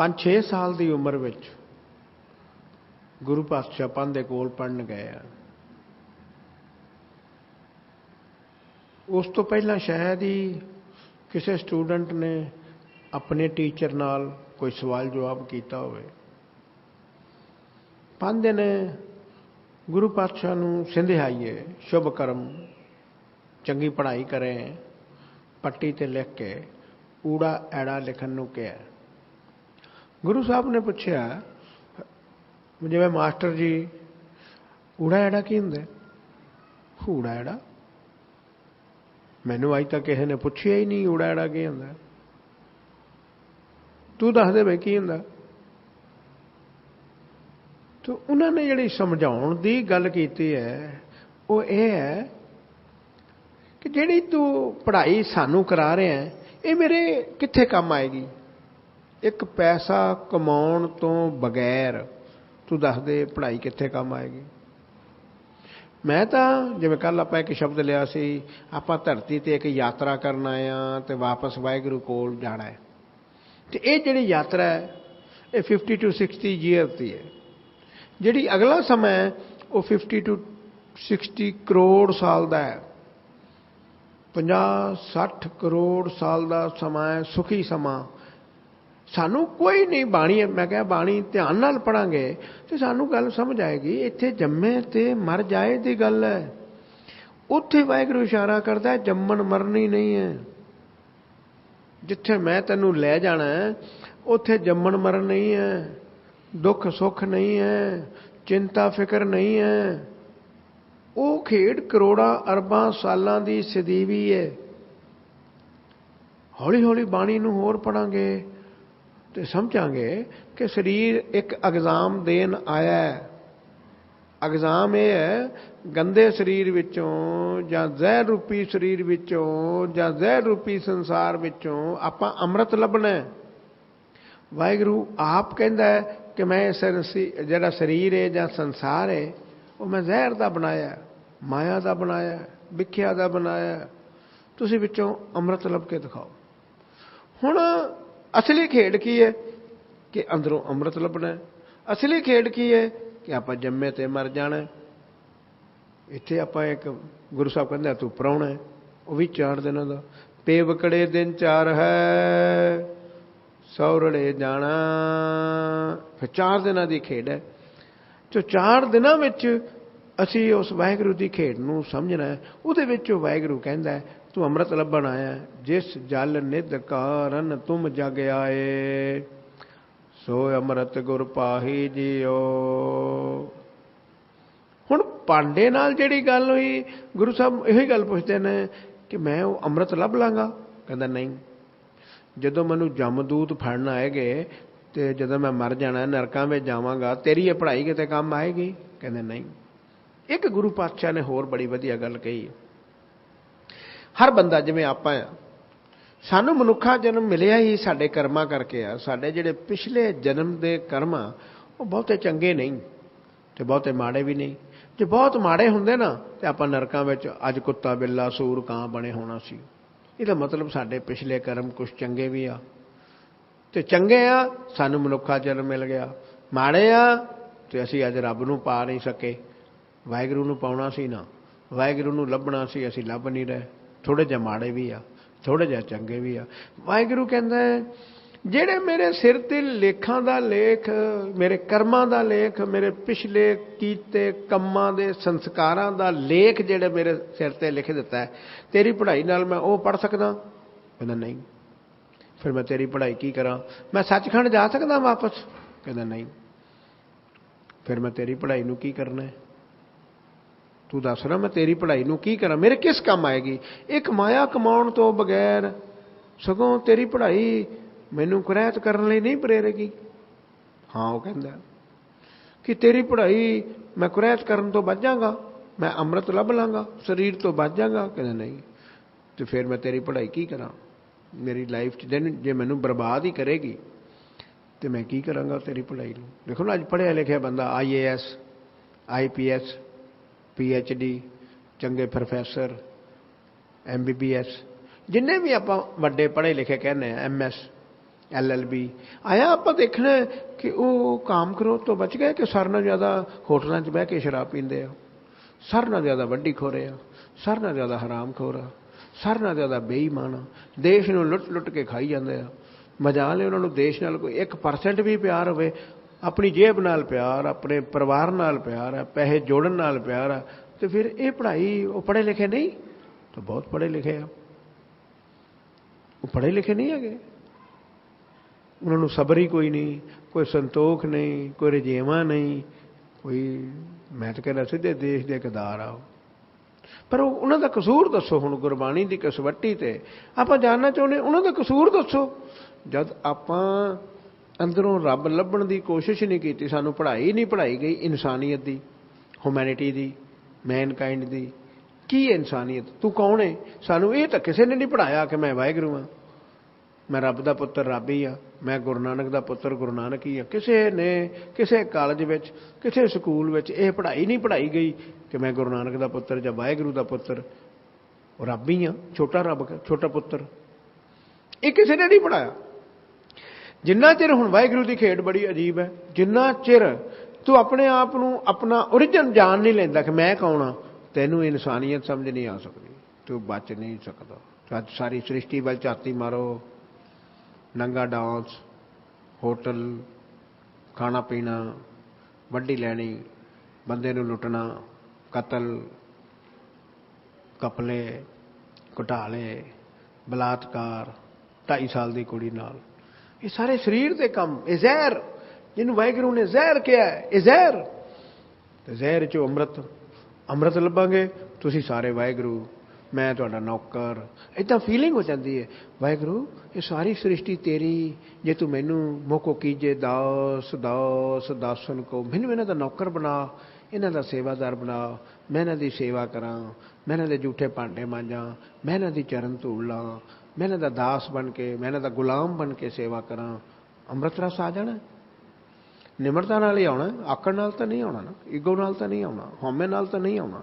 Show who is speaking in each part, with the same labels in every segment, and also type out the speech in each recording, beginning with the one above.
Speaker 1: 5-6 ਸਾਲ ਦੀ ਉਮਰ ਵਿੱਚ ਗੁਰੂ ਪਾਤਸ਼ਾਹ ਪੰਨ ਦੇ ਕੋਲ ਪੜਨ ਗਏ ਆ। ਉਸ ਤੋਂ ਪਹਿਲਾਂ ਸ਼ਾਇਦ ਹੀ ਕਿਸੇ ਸਟੂਡੈਂਟ ਨੇ ਆਪਣੇ ਟੀਚਰ ਨਾਲ ਕੋਈ ਸਵਾਲ ਜਵਾਬ ਕੀਤਾ ਹੋਵੇ। ਪੰਜ ਨੇ ਗੁਰੂ ਪਾਤਸ਼ਾਹ ਨੂੰ ਸਿੰਧਿਆਈਏ, ਸ਼ੁਭ ਕਰਮ, ਚੰਗੀ ਪੜ੍ਹਾਈ ਕਰੇ, ਪੱਟੀ ਤੇ ਲਿਖ ਕੇ ਊੜਾ ਐੜਾ ਲਿਖਣ ਨੂੰ ਕਿਹਾ। ਗੁਰੂ ਸਾਹਿਬ ਨੇ ਪੁੱਛਿਆ ਜਿਵੇਂ ਮਾਸਟਰ ਜੀ, ਊੜਾ ਐੜਾ ਕੀ ਹੁੰਦਾ? ਊੜਾ ਐੜਾ। ਮੈਨੂੰ ਅਜੇ ਤੱਕ ਕਿਸੇ ਨੇ ਪੁੱਛਿਆ ਹੀ ਨਹੀਂ ਊੜਾ ਐੜਾ ਕੀ ਹੁੰਦਾ। ਤੂੰ ਦੱਸ ਦੇ ਬਈ ਕੀ ਹੁੰਦਾ? ਤੋ ਉਹਨਾਂ ਨੇ ਜਿਹੜੀ ਸਮਝਾਉਣ ਦੀ ਗੱਲ ਕੀਤੀ ਹੈ, ਉਹ ਇਹ ਹੈ ਕਿ ਜਿਹੜੀ ਤੂੰ ਪੜ੍ਹਾਈ ਸਾਨੂੰ ਕਰਾ ਰਿਹਾ ਹੈ ਇਹ ਮੇਰੇ ਕਿੱਥੇ ਕੰਮ ਆਏਗੀ? ਇੱਕ ਪੈਸਾ ਕਮਾਉਣ ਤੋਂ ਬਗੈਰ ਤੂੰ ਦੱਸ ਦੇ ਪੜ੍ਹਾਈ ਕਿੱਥੇ ਕੰਮ ਆਏਗੀ? ਮੈਂ ਤਾਂ ਜਿਵੇਂ ਕੱਲ ਆਪਾਂ ਇੱਕ ਸ਼ਬਦ ਲਿਆ ਸੀ, ਆਪਾਂ ਧਰਤੀ ਤੇ ਇੱਕ ਯਾਤਰਾ ਕਰਨ ਆਏ ਆ ਤੇ ਵਾਪਸ ਵਾਹਿਗੁਰੂ ਕੋਲ ਜਾਣਾ ਹੈ। ਤੇ ਇਹ ਜਿਹੜੀ ਯਾਤਰਾ ਹੈ, ਇਹ 50 ਟੂ 60 ਈਅਰ ਦੀ ਹੈ। ਜਿਹੜੀ ਅਗਲਾ ਸਮਾਂ ਹੈ, ਉਹ 50 ਟੂ 60 ਕਰੋੜ ਸਾਲ ਦਾ ਹੈ। 50 60 ਕਰੋੜ ਸਾਲ ਦਾ ਸਮਾਂ ਹੈ, ਸੁਖੀ ਸਮਾਂ। ਸਾਨੂੰ ਕੋਈ ਨਹੀਂ ਬਾਣੀ, ਮੈਂ ਕਿਹਾ ਬਾਣੀ ਧਿਆਨ ਨਾਲ ਪੜਾਂਗੇ, ਤੇ ਸਾਨੂੰ ਗੱਲ ਸਮਝ ਆਏਗੀ, ਇੱਥੇ ਜੰਮੇ ਤੇ ਮਰ ਜਾਏ ਦੀ ਗੱਲ ਹੈ। ਉੱਥੇ ਵਾਹਿਗੁਰੂ ਇਸ਼ਾਰਾ ਕਰਦਾ ਜੰਮਣ ਮਰਨੀ ਨਹੀਂ ਹੈ। ਜਿੱਥੇ ਮੈਂ ਤੈਨੂੰ ਲੈ ਜਾਣਾ ਉੱਥੇ ਜੰਮਣ ਮਰਨ ਨਹੀਂ ਹੈ। ਦੁੱਖ ਸੁੱਖ ਨਹੀਂ ਹੈ, ਚਿੰਤਾ ਫਿਕਰ ਨਹੀਂ ਹੈ। ਉਹ ਖੇਡ ਕਰੋੜਾਂ ਅਰਬਾਂ ਸਾਲਾਂ ਦੀ ਸਦੀਵੀ ਹੈ। ਹੌਲੀ ਹੌਲੀ ਬਾਣੀ ਨੂੰ ਹੋਰ ਪੜਾਂਗੇ। ਤੇ ਸਮਝਾਂਗੇ ਕਿ ਸਰੀਰ ਇੱਕ ਐਗਜ਼ਾਮ ਦੇਣ ਆਇਆ ਹੈ। ਐਗਜ਼ਾਮ ਇਹ ਹੈ, ਗੰਦੇ ਸਰੀਰ ਵਿੱਚੋਂ ਜਾਂ ਜ਼ਹਿਰ ਰੂਪੀ ਸਰੀਰ ਵਿੱਚੋਂ ਜਾਂ ਜ਼ਹਿਰ ਰੂਪੀ ਸੰਸਾਰ ਵਿੱਚੋਂ ਆਪਾਂ ਅੰਮ੍ਰਿਤ ਲੱਭਣਾ ਹੈ। ਵਾਹਿਗੁਰੂ ਆਪ ਕਹਿੰਦਾ ਹੈ ਕਿ ਮੈਂ ਜਿਹੜਾ ਸਰੀਰ ਹੈ ਜਾਂ ਸੰਸਾਰ ਹੈ, ਉਹ ਮੈਂ ਜ਼ਹਿਰ ਦਾ ਬਣਾਇਆ ਮਾਇਆ ਦਾ ਬਣਾਇਆ ਵਿਖਿਆ ਦਾ ਬਣਾਇਆ ਤੁਸੀਂ ਵਿੱਚੋਂ ਅੰਮ੍ਰਿਤ ਲੱਭ ਕੇ ਦਿਖਾਓ। ਹੁਣ ਅਸਲੀ ਖੇਡ ਕੀ ਹੈ? ਕਿ ਅੰਦਰੋਂ ਅੰਮ੍ਰਿਤ ਲੱਭਣਾ ਅਸਲੀ ਖੇਡ ਕੀ ਹੈ? ਕਿ ਆਪਾਂ ਜੰਮੇ ਤੇ ਮਰ ਜਾਣਾ ਇੱਥੇ ਆਪਾਂ ਇੱਕ ਗੁਰੂ ਸਾਹਿਬ ਕਹਿੰਦੇ ਤੂੰ ਪਰਾਉਣਾ ਉਹ ਵੀ ਚਾਰ ਦਿਨਾਂ ਦਾ। ਪੇਵਕੜੇ ਦਿਨ ਚਾਰ ਹੈ ਸੌਰੜੇ ਜਾਣਾ। ਫਿਰ ਚਾਰ ਦਿਨਾਂ ਦੀ ਖੇਡ ਹੈ। ਜੋ ਚਾਰ ਦਿਨਾਂ ਵਿੱਚ ਅਸੀਂ ਉਸ ਵਾਹਿਗੁਰੂ ਦੀ ਖੇਡ ਨੂੰ ਸਮਝਣਾ ਉਹਦੇ ਵਿੱਚ ਵਾਹਿਗੁਰੂ ਕਹਿੰਦਾ ਤੂੰ ਅੰਮ੍ਰਿਤ ਲੱਭਣ ਆਇਆ ਜਿਸ ਜਲ ਨਿਧ ਕਾਰਨ ਤੁਮ ਜਗ ਆਏ, ਸੋ ਅੰਮ੍ਰਿਤ ਗੁਰ ਪਾਹੀ ਜਿਓ। ਹੁਣ ਪਾਂਡੇ ਨਾਲ ਜਿਹੜੀ ਗੱਲ ਹੋਈ, ਗੁਰੂ ਸਾਹਿਬ ਇਹੀ ਗੱਲ ਪੁੱਛਦੇ ਨੇ ਕਿ ਮੈਂ ਉਹ ਅੰਮ੍ਰਿਤ ਲੱਭ ਲਾਂਗਾ? ਕਹਿੰਦਾ ਨਹੀਂ। ਜਦੋਂ ਮੈਨੂੰ ਜਮਦੂਤ ਫੜਨ ਆਏਗੇ ਤੇ ਜਦੋਂ ਮੈਂ ਮਰ ਜਾਣਾ, ਨਰਕਾਂ ਵਿੱਚ ਜਾਵਾਂਗਾ, ਤੇਰੀ ਇਹ ਪੜ੍ਹਾਈ ਕਿਤੇ ਕੰਮ ਆਏਗੀ? ਕਹਿੰਦੇ ਨਹੀਂ। ਇੱਕ ਗੁਰੂ ਪਾਤਸ਼ਾਹ ਨੇ ਹੋਰ ਬੜੀ ਵਧੀਆ ਗੱਲ ਕਹੀ। ਹਰ ਬੰਦਾ ਜਿਵੇਂ ਆਪਾਂ ਆ, ਸਾਨੂੰ ਮਨੁੱਖਾ ਜਨਮ ਮਿਲਿਆ ਹੀ ਸਾਡੇ ਕਰਮਾਂ ਕਰਕੇ ਆ। ਸਾਡੇ ਜਿਹੜੇ ਪਿਛਲੇ ਜਨਮ ਦੇ ਕਰਮ ਆ ਉਹ ਬਹੁਤੇ ਚੰਗੇ ਨਹੀਂ ਤੇ ਬਹੁਤੇ ਮਾੜੇ ਵੀ ਨਹੀਂ। ਜੇ ਬਹੁਤ ਮਾੜੇ ਹੁੰਦੇ ਨਾ, ਤੇ ਆਪਾਂ ਨਰਕਾਂ ਵਿੱਚ ਅੱਜ ਕੁੱਤਾ, ਬਿੱਲਾ, ਸੂਰ, ਕਾਂ ਬਣੇ ਹੋਣਾ ਸੀ। ਇਹਦਾ ਮਤਲਬ ਸਾਡੇ ਪਿਛਲੇ ਕਰਮ ਕੁਝ ਚੰਗੇ ਵੀ ਆ। ਤੇ ਚੰਗੇ ਆ, ਸਾਨੂੰ ਮਨੁੱਖਾ ਜਨਮ ਮਿਲ ਗਿਆ। ਮਾੜੇ ਆ, ਤੇ ਅਸੀਂ ਅੱਜ ਰੱਬ ਨੂੰ ਪਾ ਨਹੀਂ ਸਕੇ। ਵਾਹਿਗੁਰੂ ਨੂੰ ਪਾਉਣਾ ਸੀ ਨਾ। ਵਾਹਿਗੁਰੂ ਨੂੰ ਲੱਭਣਾ ਸੀ, ਅਸੀਂ ਲੱਭ ਨਹੀਂ ਰਹੇ। ਥੋੜੇ ਜਿਹਾ ਮਾੜੇ ਵੀ ਆ, ਥੋੜੇ ਜਿਹਾ ਚੰਗੇ ਵੀ ਆ। ਵਾਹਿਗੁਰੂ ਕਹਿੰਦਾ ਜਿਹੜੇ ਮੇਰੇ ਸਿਰ ਤੇ ਲੇਖਾਂ ਦਾ ਲੇਖ, ਮੇਰੇ ਕਰਮਾਂ ਦਾ ਲੇਖ, ਮੇਰੇ ਪਿਛਲੇ ਕੀਤੇ ਕੰਮਾਂ ਦੇ ਸੰਸਕਾਰਾਂ ਦਾ ਲੇਖ ਜਿਹੜੇ ਮੇਰੇ ਸਿਰ ਤੇ ਲਿਖ ਦਿੱਤਾ ਤੇਰੀ ਪੜ੍ਹਾਈ ਨਾਲ ਮੈਂ ਉਹ ਪੜ੍ਹ ਸਕਦਾ? ਕਹਿੰਦਾ, ਨਹੀਂ। ਫਿਰ ਮੈਂ ਤੇਰੀ ਪੜ੍ਹਾਈ ਕੀ ਕਰਾਂ? ਮੈਂ ਸੱਚਖੰਡ ਜਾ ਸਕਦਾ ਵਾਪਸ? ਕਹਿੰਦਾ, ਨਹੀਂ। ਫਿਰ ਮੈਂ ਤੇਰੀ ਪੜ੍ਹਾਈ ਨੂੰ ਕੀ ਕਰਨਾ ਹੈ? ਤੂੰ ਦੱਸ ਨਾ ਮੈਂ ਤੇਰੀ ਪੜ੍ਹਾਈ ਨੂੰ ਕੀ ਕਰਾਂ? ਮੇਰੇ ਕਿਸ ਕੰਮ ਆਏਗੀ? ਇੱਕ ਮਾਇਆ ਕਮਾਉਣ ਤੋਂ ਬਗੈਰ ਸਗੋਂ ਤੇਰੀ ਪੜ੍ਹਾਈ ਮੈਨੂੰ ਕੁਰੈਤ ਕਰਨ ਲਈ ਨਹੀਂ ਪ੍ਰੇਰੇਗੀ। ਹਾਂ, ਉਹ ਕਹਿੰਦਾ ਕਿ ਤੇਰੀ ਪੜ੍ਹਾਈ ਮੈਂ ਕੁਰੈਤ ਕਰਨ ਤੋਂ ਬਚ ਜਾਗਾ, ਮੈਂ ਅੰਮ੍ਰਿਤ ਲੱਭ ਲਾਂਗਾ, ਸਰੀਰ ਤੋਂ ਬਚ ਜਾਗਾ। ਕਹਿੰਦਾ, ਨਹੀਂ। ਤੇ ਫਿਰ ਮੈਂ ਤੇਰੀ ਪੜ੍ਹਾਈ ਕੀ ਕਰਾਂ? ਮੇਰੀ ਲਾਈਫ 'ਚ ਦਿਨ ਜੇ ਮੈਨੂੰ ਬਰਬਾਦ ਹੀ ਕਰੇਗੀ, ਤੇ ਮੈਂ ਕੀ ਕਰਾਂਗਾ ਤੇਰੀ ਪੜ੍ਹਾਈ ਨੂੰ? ਦੇਖੋ ਨਾ, ਅੱਜ ਪੜ੍ਹਿਆ ਲਿਖਿਆ ਬੰਦਾ IAS IPS P H D ਚੰਗੇ professor M B B MBBS ਜਿੰਨੇ ਵੀ ਆਪਾਂ ਵੱਡੇ ਪੜ੍ਹੇ ਲਿਖੇ ਕਹਿੰਦੇ ਆ ਐਮਐਸ ਬੀ ਆਇਆ ਆਪਾਂ ਦੇਖਣਾ ਕਿ ਉਹ ਕਾਮ ਕਰੋ ਤੋਂ ਬਚ ਗਏ ਕਿ ਸਰ ਨਾਲ ਜ਼ਿਆਦਾ ਹੋਟਲਾਂ 'ਚ ਬਹਿ ਕੇ ਸ਼ਰਾਬ ਪੀਂਦੇ ਆ? ਸਰ ਨਾਲ ਜ਼ਿਆਦਾ ਵੱਡੀ ਖੋਰੇ ਆ? ਸਰ ਨਾਲ ਜ਼ਿਆਦਾ ਹਰਾਮ ਖੋਰਾ ਸਰ ਨਾਲ ਜ਼ਿਆਦਾ ਬੇਈਮਾਨ ਆ? ਦੇਸ਼ ਨੂੰ ਲੁੱਟ ਲੁੱਟ ਕੇ ਖਾਈ ਜਾਂਦੇ ਆ? ਮਜਾ ਲੈ ਉਹਨਾਂ ਨੂੰ ਦੇਸ਼ ਨਾਲ ਕੋਈ 1% ਵੀ ਪਿਆਰ ਹੋਵੇ ਆਪਣੀ ਜੇਬ ਨਾਲ ਪਿਆਰ, ਆਪਣੇ ਪਰਿਵਾਰ ਨਾਲ ਪਿਆਰ ਹੈ, ਪੈਸੇ ਜੋੜਨ ਨਾਲ ਪਿਆਰ ਹੈ, ਤੇ ਫਿਰ ਇਹ ਪੜ੍ਹਾਈ ਉਹ ਪੜ੍ਹੇ ਲਿਖੇ ਨਹੀਂ? ਤਾਂ ਬਹੁਤ ਪੜ੍ਹੇ ਲਿਖੇ ਆ। ਉਹ ਪੜ੍ਹੇ ਲਿਖੇ ਨਹੀਂ ਹੈਗੇ। ਉਹਨਾਂ ਨੂੰ ਸਬਰ ਹੀ ਕੋਈ ਨਹੀਂ, ਕੋਈ ਸੰਤੋਖ ਨਹੀਂ, ਕੋਈ ਰਜੇਵਾ ਨਹੀਂ, ਕੋਈ ਮੈਂ ਤਾਂ ਕਹਿੰਦਾ ਸਿੱਧੇ ਦੇਸ਼ ਦੇ ਕਿਦਾਰ ਆ ਪਰ ਉਹਨਾਂ ਦਾ ਕਸੂਰ ਦੱਸੋ ਹੁਣ ਗੁਰਬਾਣੀ ਦੀ ਕਸਵੱਟੀ ਤੇ। ਆਪਾਂ ਜਾਣਨਾ ਚਾਹੁੰਦੇ ਉਹਨਾਂ ਦਾ ਕਸੂਰ ਦੱਸੋ। ਜਦ ਆਪਾਂ ਅੰਦਰੋਂ ਰੱਬ ਲੱਭਣ ਦੀ ਕੋਸ਼ਿਸ਼ ਨਹੀਂ ਕੀਤੀ, ਸਾਨੂੰ ਪੜ੍ਹਾਈ ਨਹੀਂ ਪੜ੍ਹਾਈ ਗਈ ਇਨਸਾਨੀਅਤ ਦੀ ਹਿਊਮੈਨਿਟੀ ਦੀ ਮੈਨਕਾਈਂਡ ਦੀ। ਕੀ ਹੈ ਇਨਸਾਨੀਅਤ? ਤੂੰ ਕੌਣ ਹੈ? ਸਾਨੂੰ ਇਹ ਤਾਂ ਕਿਸੇ ਨੇ ਨਹੀਂ ਪੜਾਇਆ ਕਿ ਮੈਂ ਵਾਹਿਗੁਰੂ ਹਾਂ। ਮੈਂ ਰੱਬ ਦਾ ਪੁੱਤਰ, ਰੱਬ ਹੀ ਆ ਮੈਂ ਗੁਰੂ ਨਾਨਕ ਦਾ ਪੁੱਤਰ, ਗੁਰੂ ਨਾਨਕ ਹੀ ਆ ਕਿਸੇ ਨੇ, ਕਿਸੇ ਕਾਲਜ ਵਿੱਚ, ਕਿਸੇ ਸਕੂਲ ਵਿੱਚ ਇਹ ਪੜ੍ਹਾਈ ਨਹੀਂ ਪੜ੍ਹਾਈ ਗਈ ਕਿ ਮੈਂ ਗੁਰੂ ਨਾਨਕ ਦਾ ਪੁੱਤਰ ਜਾਂ ਵਾਹਿਗੁਰੂ ਦਾ ਪੁੱਤਰ। ਰੱਬ ਹੀ ਆ ਛੋਟਾ ਰੱਬ, ਛੋਟਾ ਪੁੱਤਰ। ਇਹ ਕਿਸੇ ਨੇ ਨਹੀਂ ਪੜਾਇਆ ਜਿੰਨਾ ਚਿਰ ਹੁਣ ਵਾਹਿਗੁਰੂ ਦੀ ਖੇਡ ਬੜੀ ਅਜੀਬ ਹੈ, ਜਿੰਨਾ ਚਿਰ ਤੂੰ ਆਪਣੇ ਆਪ ਨੂੰ ਆਪਣਾ origin ਜਾਣ ਨਹੀਂ ਲੈਂਦਾ ਕਿ ਮੈਂ ਕੌਣ ਆ ਤੈਨੂੰ ਇਨਸਾਨੀਅਤ ਸਮਝ ਨਹੀਂ ਆ ਸਕਦੀ। ਤੂੰ ਬਚ ਨਹੀਂ ਸਕਦਾ। ਅੱਜ ਸਾਰੀ ਸ੍ਰਿਸ਼ਟੀ ਵੱਲ ਝਾਤੀ ਮਾਰੋ। ਨੰਗਾ ਡਾਂਸ ਹੋਟਲ, ਖਾਣਾ ਪੀਣਾ, ਵੱਡੀ ਲੈਣੀ, ਬੰਦੇ ਨੂੰ ਲੁੱਟਣਾ, ਕਤਲ, ਕਪਲੇ, ਘੁਟਾਲੇ, ਬਲਾਤਕਾਰ 2.5 ਸਾਲ ਦੀ ਕੁੜੀ ਨਾਲ। ਇਹ ਸਾਰੇ ਸਰੀਰ ਦੇ ਕੰਮ, ਇਹ ਜ਼ਹਿਰ, ਜਿਹਨੂੰ ਵਾਹਿਗੁਰੂ ਨੇ ਜ਼ਹਿਰ ਕਿਹਾ ਹੈ, ਇਹ ਜ਼ਹਿਰ। ਤੇ ਜ਼ਹਿਰ ਚੋਂ ਅੰਮ੍ਰਿਤ ਅੰਮ੍ਰਿਤ ਲੱਭਾਂਗੇ, ਤੁਸੀਂ ਸਾਰੇ ਵਾਹਿਗੁਰੂ, ਮੈਂ ਤੁਹਾਡਾ ਨੌਕਰ। ਇਦਾਂ ਫੀਲਿੰਗ ਹੋ ਜਾਂਦੀ ਹੈ, ਵਾਹਿਗੁਰੂ, ਇਹ ਸਾਰੀ ਸ੍ਰਿਸ਼ਟੀ ਤੇਰੀ, ਜੇ ਤੂੰ ਮੈਨੂੰ ਮੋਕੋ ਕੀਜੇ, ਦਾਸ ਦਾਸ, ਦਾਸਨ ਕੋ, ਮੈਨੂੰ ਇਹਨਾਂ ਦਾ ਨੌਕਰ ਬਣਾ, ਇਹਨਾਂ ਦਾ ਸੇਵਾਦਾਰ ਬਣਾ, ਮੈਂ ਇਹਨਾਂ ਦੀ ਸੇਵਾ ਕਰਾਂ, ਮੈਂ ਇਹਨਾਂ ਦੇ ਝੂਠੇ ਭਾਂਡੇ ਮਾਂਜਾਂ, ਮੈਂ ਇਹਨਾਂ ਦੀ ਚਰਨ ਧੂੜ ਲਾਂ ਮੈਂ ਇਹਨਾਂ ਦਾ ਦਾਸ ਬਣ ਕੇ, ਮੈਂ ਇਹਨਾਂ ਦਾ ਗੁਲਾਮ ਬਣ ਕੇ ਸੇਵਾ ਕਰਾਂ, ਅੰਮ੍ਰਿਤ ਰਸ ਆ ਜਾਣਾ। ਨਿਮਰਤਾ ਨਾਲ ਹੀ ਆਉਣਾ, ਆਕੜ ਨਾਲ ਤਾਂ ਨਹੀਂ ਆਉਣਾ ਨਾ, ਈਗੋ ਨਾਲ ਤਾਂ ਨਹੀਂ ਆਉਣਾ, ਹਉਮੈ ਨਾਲ ਤਾਂ ਨਹੀਂ ਆਉਣਾ,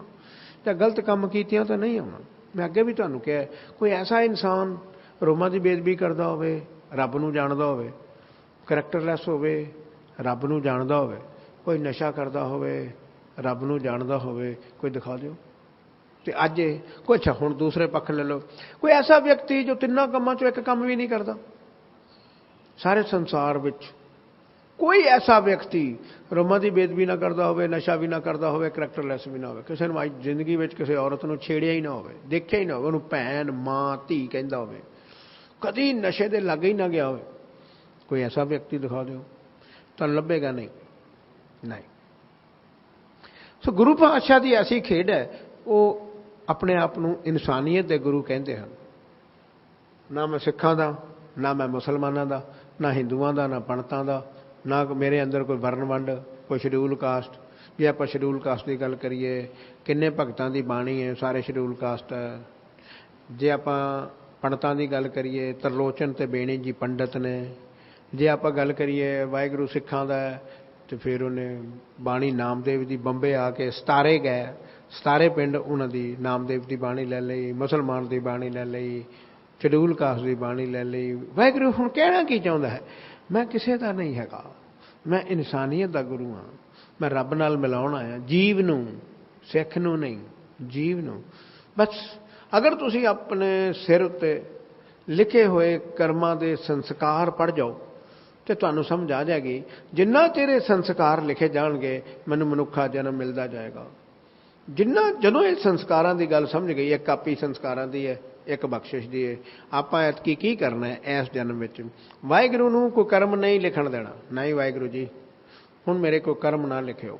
Speaker 1: ਜਾਂ ਗਲਤ ਕੰਮ ਕੀਤਿਆਂ ਤਾਂ ਨਹੀਂ ਆਉਣਾ। ਮੈਂ ਅੱਗੇ ਵੀ ਤੁਹਾਨੂੰ ਕਿਹਾ, ਕੋਈ ਐਸਾ ਇਨਸਾਨ ਰੋਮਾਂ ਦੀ ਬੇਦਬੀ ਕਰਦਾ ਹੋਵੇ, ਰੱਬ ਨੂੰ ਜਾਣਦਾ ਹੋਵੇ, ਕਰੈਕਟਰਲੈਸ ਹੋਵੇ, ਰੱਬ ਨੂੰ ਜਾਣਦਾ ਹੋਵੇ, ਕੋਈ ਨਸ਼ਾ ਕਰਦਾ ਹੋਵੇ, ਰੱਬ ਨੂੰ ਜਾਣਦਾ ਹੋਵੇ, ਕੋਈ ਦਿਖਾ ਦਿਓ। ਤੇ ਅੱਜ ਕੋਈ ਅੱਛਾ, ਹੁਣ ਦੂਸਰੇ ਪੱਖ ਲੈ ਲਓ। ਕੋਈ ਐਸਾ ਵਿਅਕਤੀ ਜੋ ਤਿੰਨਾਂ ਕੰਮਾਂ ਚੋਂ ਇੱਕ ਕੰਮ ਵੀ ਨਹੀਂ ਕਰਦਾ? ਸਾਰੇ ਸੰਸਾਰ ਵਿੱਚ ਕੋਈ ਐਸਾ ਵਿਅਕਤੀ ਰੋਮਾਂ ਦੀ ਬੇਦਬੀ ਨਾ ਕਰਦਾ ਹੋਵੇ, ਨਸ਼ਾ ਵੀ ਨਾ ਕਰਦਾ ਹੋਵੇ ਕਰੈਕਟਰਲੈਸ ਵੀ ਨਾ ਹੋਵੇ। ਕਿਸੇ ਨੂੰ ਅੱਜ ਜ਼ਿੰਦਗੀ ਵਿੱਚ ਕਿਸੇ ਔਰਤ ਨੂੰ ਛੇੜਿਆ ਹੀ ਨਾ ਹੋਵੇ, ਦੇਖਿਆ ਹੀ ਨਾ ਹੋਵੇ, ਉਹਨੂੰ ਭੈਣ, ਮਾਂ, ਧੀ ਕਹਿੰਦਾ ਹੋਵੇ। ਕਦੀ ਨਸ਼ੇ ਦੇ ਲੱਗ ਹੀ ਨਾ ਗਿਆ ਹੋਵੇ। ਕੋਈ ਐਸਾ ਵਿਅਕਤੀ ਦਿਖਾ ਦਿਓ, ਤਾਂ ਲੱਭੇਗਾ ਨਹੀਂ। ਨਹੀਂ। ਸੋ ਗੁਰੂ ਪਾਤਸ਼ਾਹ ਦੀ ਐਸੀ ਖੇਡ ਹੈ, ਉਹ ਆਪਣੇ ਆਪ ਨੂੰ ਇਨਸਾਨੀਅਤ ਦੇ ਗੁਰੂ ਕਹਿੰਦੇ ਹਨ। ਨਾ ਮੈਂ ਸਿੱਖਾਂ ਦਾ, ਨਾ ਮੈਂ ਮੁਸਲਮਾਨਾਂ ਦਾ, ਨਾ ਹਿੰਦੂਆਂ ਦਾ, ਨਾ ਪੰਡਤਾਂ ਦਾ, ਨਾ ਮੇਰੇ ਅੰਦਰ ਕੋਈ ਵਰਨ ਵੰਡ, ਕੋਈ ਸ਼ਡਿਊਲ ਕਾਸਟ ਜੇ ਆਪਾਂ ਸ਼ਡਿਊਲ ਕਾਸਟ ਦੀ ਗੱਲ ਕਰੀਏ, ਕਿੰਨੇ ਭਗਤਾਂ ਦੀ ਬਾਣੀ ਹੈ, ਸਾਰੇ ਸ਼ਡਿਊਲ ਕਾਸਟ ਹੈ। ਜੇ ਆਪਾਂ ਪੰਡਤਾਂ ਦੀ ਗੱਲ ਕਰੀਏ, ਤਰਲੋਚਨ ਤੇ ਬੇਣੀ ਜੀ ਪੰਡਤ ਨੇ। ਜੇ ਆਪਾਂ ਗੱਲ ਕਰੀਏ, ਵਾਹਿਗੁਰੂ ਸਿੱਖਾਂ ਦਾ ਤੇ ਫਿਰ ਉਹਨੇ ਬਾਣੀ ਨਾਮਦੇਵ ਦੀ ਬੰਬੇ ਆ ਕੇ ਸਤਾਰੇ ਗਏ। ਸਤਾਰੇ ਪਿੰਡ ਉਹਨਾਂ ਦੀ ਨਾਮਦੇਵ ਦੀ ਬਾਣੀ ਲੈ ਲਈ, ਮੁਸਲਮਾਨ ਦੀ ਬਾਣੀ ਲੈ ਲਈ ਸ਼ਡਿਊਲ ਕਾਸਟ ਦੀ ਬਾਣੀ ਲੈ ਲਈ। ਵਾਹਿਗੁਰੂ ਹੁਣ ਕਹਿਣਾ ਕੀ ਚਾਹੁੰਦਾ ਹੈ? ਮੈਂ ਕਿਸੇ ਦਾ ਨਹੀਂ ਹੈਗਾ। ਮੈਂ ਇਨਸਾਨੀਅਤ ਦਾ ਗੁਰੂ ਹਾਂ। ਮੈਂ ਰੱਬ ਨਾਲ ਮਿਲਾਉਣ ਆਇਆ, ਜੀਵ ਨੂੰ, ਸਿੱਖ ਨੂੰ ਨਹੀਂ, ਜੀਵ ਨੂੰ। ਬਸ, ਅਗਰ ਤੁਸੀਂ ਆਪਣੇ ਸਿਰ ਉੱਤੇ ਲਿਖੇ ਹੋਏ ਕਰਮਾਂ ਦੇ ਸੰਸਕਾਰ ਪੜ ਜਾਓ, ਤੇ ਤੁਹਾਨੂੰ ਸਮਝ ਆ ਜਾਏਗੀ, ਜਿੰਨਾ ਤੇਰੇ ਸੰਸਕਾਰ ਲਿਖੇ ਜਾਣਗੇ, ਮੈਨੂੰ ਮਨੁੱਖਾ ਜਨਮ ਮਿਲਦਾ ਜਾਏਗਾ। ਜਿੰਨਾ ਜਦੋਂ ਇਹ ਸੰਸਕਾਰਾਂ ਦੀ ਗੱਲ ਸਮਝ ਗਈ, ਇੱਕ ਕਾਪੀ ਸੰਸਕਾਰਾਂ ਦੀ ਹੈ, ਇੱਕ ਬਖਸ਼ਿਸ਼ ਦੀ ਹੈ, ਆਪਾਂ ਐਤਕੀ ਕੀ ਕਰਨਾ ਹੈ ਇਸ ਜਨਮ ਵਿੱਚ? ਵਾਹਿਗੁਰੂ ਨੂੰ ਕੋਈ ਕਰਮ ਨਹੀਂ ਲਿਖਣ ਦੇਣਾ। ਨਹੀਂ ਵਾਹਿਗੁਰੂ ਜੀ, ਹੁਣ ਮੇਰੇ ਕੋਈ ਕਰਮ ਨਾ ਲਿਖਿਓ।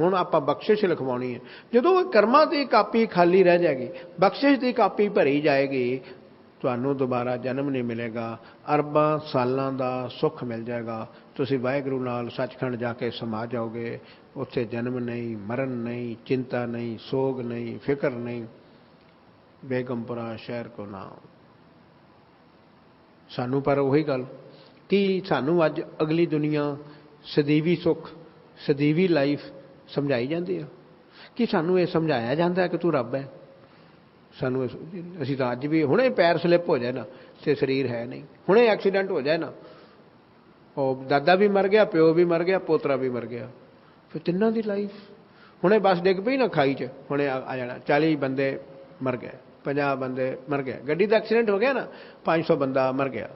Speaker 1: ਹੁਣ ਆਪਾਂ ਬਖਸ਼ਿਸ਼ ਲਿਖਵਾਉਣੀ ਹੈ। ਜਦੋਂ ਇਹ ਕਰਮਾਂ ਦੀ ਕਾਪੀ ਖਾਲੀ ਰਹਿ ਜਾਏਗੀ, ਬਖਸ਼ਿਸ਼ ਦੀ ਕਾਪੀ ਭਰੀ ਜਾਏਗੀ ਤੁਹਾਨੂੰ ਦੁਬਾਰਾ ਜਨਮ ਨਹੀਂ ਮਿਲੇਗਾ, ਅਰਬਾਂ ਸਾਲਾਂ ਦਾ ਸੁੱਖ ਮਿਲ ਜਾਏਗਾ। ਤੁਸੀਂ ਵਾਹਿਗੁਰੂ ਨਾਲ ਸੱਚਖੰਡ ਜਾ ਕੇ ਸਮਾ ਜਾਓਗੇ। ਉੱਥੇ ਜਨਮ ਨਹੀਂ, ਮਰਨ ਨਹੀਂ, ਚਿੰਤਾ ਨਹੀਂ, ਸੋਗ ਨਹੀਂ, ਫਿਕਰ ਨਹੀਂ। ਬੇਗਮਪੁਰਾ ਸ਼ਹਿਰ ਕੋ ਨਾਮ। ਸਾਨੂੰ ਪਰ ਉਹੀ ਗੱਲ, ਕਿ ਸਾਨੂੰ ਅੱਜ ਅਗਲੀ ਦੁਨੀਆ ਸਦੀਵੀ ਸੁੱਖ, ਸਦੀਵੀ ਲਾਈਫ ਸਮਝਾਈ ਜਾਂਦੀ ਆ। ਕਿ ਸਾਨੂੰ ਇਹ ਸਮਝਾਇਆ ਜਾਂਦਾ ਕਿ ਤੂੰ ਰੱਬ ਹੈ। ਸਾਨੂੰ ਅਸੀਂ ਤਾਂ ਅੱਜ ਵੀ ਹੁਣੇ ਪੈਰ ਸਲਿੱਪ ਹੋ ਜਾਏ ਨਾ ਤੇ ਸਰੀਰ ਹੈ ਨਹੀਂ। ਹੁਣੇ ਐਕਸੀਡੈਂਟ ਹੋ ਜਾਏ ਨਾ, ਉਹ ਦਾਦਾ ਵੀ ਮਰ ਗਿਆ, ਪਿਓ ਵੀ ਮਰ ਗਿਆ, ਪੋਤਰਾ ਵੀ ਮਰ ਗਿਆ। ਫਿਰ ਤਿੰਨਾਂ ਦੀ ਲਾਈਫ ਹੁਣੇ ਬਸ ਡਿੱਗ ਪਈ ਨਾ ਖਾਈ 'ਚ, ਹੁਣੇ ਆ ਜਾਣਾ। 40 ਬੰਦੇ ਮਰ ਗਏ 50 ਬੰਦੇ ਮਰ ਗਏ। ਗੱਡੀ ਦਾ ਐਕਸੀਡੈਂਟ ਹੋ ਗਿਆ ਨਾ 500 ਬੰਦਾ ਮਰ ਗਿਆ।